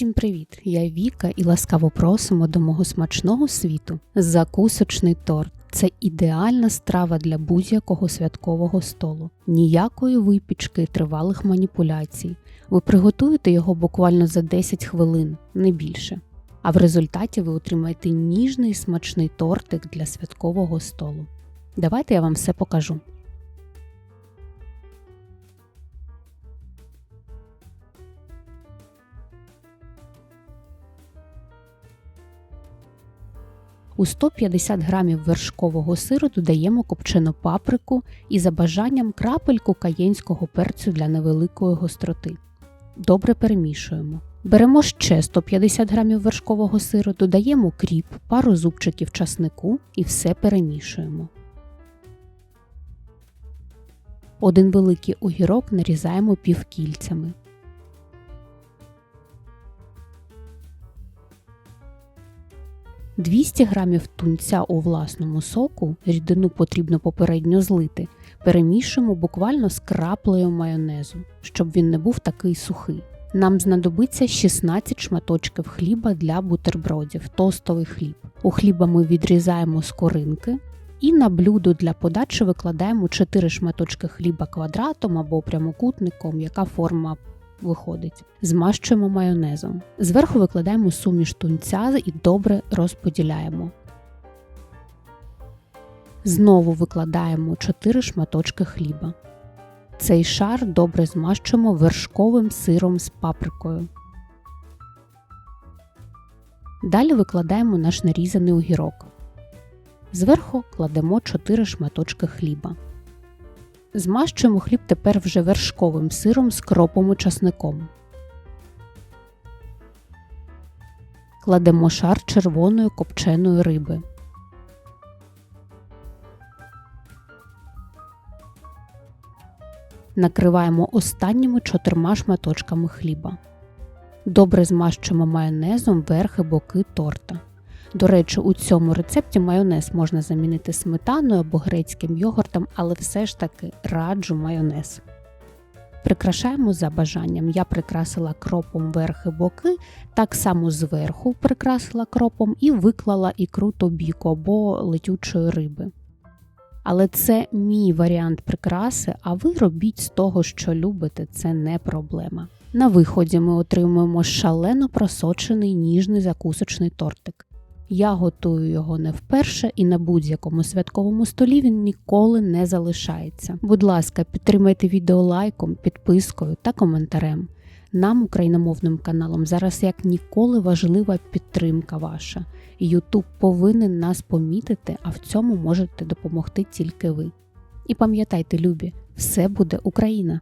Всім привіт! Я Віка і ласкаво просимо до мого смачного світу. Закусочний торт це ідеальна страва для будь-якого святкового столу. Ніякої випічки тривалих маніпуляцій. Ви приготуєте його буквально за 10 хвилин, не більше. А в результаті ви отримаєте ніжний смачний тортик для святкового столу. Давайте я вам все покажу. У 150 грамів вершкового сиру додаємо копчену паприку і за бажанням крапельку каєнського перцю для невеликої гостроти. Добре перемішуємо. Беремо ще 150 грамів вершкового сиру, додаємо кріп, пару зубчиків часнику і все перемішуємо. Один великий огірок нарізаємо півкільцями. – 200 грамів тунця у власному соку, рідину потрібно попередньо злити, перемішуємо буквально з краплею майонезу, щоб він не був такий сухий. Нам знадобиться 16 шматочків хліба для бутербродів, тостовий хліб. У хліба ми відрізаємо скоринки і на блюдо для подачі викладаємо 4 шматочки хліба квадратом або прямокутником, яка форма виходить. Змащуємо майонезом. Зверху викладаємо суміш тунця і добре розподіляємо. Знову викладаємо 4 шматочки хліба. Цей шар добре змащуємо вершковим сиром з паприкою. Далі викладаємо наш нарізаний огірок. Зверху кладемо 4 шматочки хліба. Змащуємо хліб тепер вже вершковим сиром з кропом і часником. Кладемо шар червоної копченої риби. Накриваємо останніми чотирма шматочками хліба. Добре змащуємо майонезом верхи боки торта. До речі, у цьому рецепті майонез можна замінити сметаною або грецьким йогуртом, але все ж таки раджу майонез. Прикрашаємо за бажанням. Я прикрасила кропом верхи боки, так само зверху прикрасила кропом і виклала ікру тобіку або летючої риби. Але це мій варіант прикраси, а ви робіть з того, що любите, це не проблема. На виході ми отримуємо шалено просочений ніжний закусочний тортик. Я готую його не вперше і на будь-якому святковому столі він ніколи не залишається. Будь ласка, підтримайте відео лайком, підпискою та коментарем. Нам, україномовним каналом, зараз як ніколи важлива підтримка ваша. Ютуб повинен нас помітити, а в цьому можете допомогти тільки ви. І пам'ятайте, любі, все буде Україна!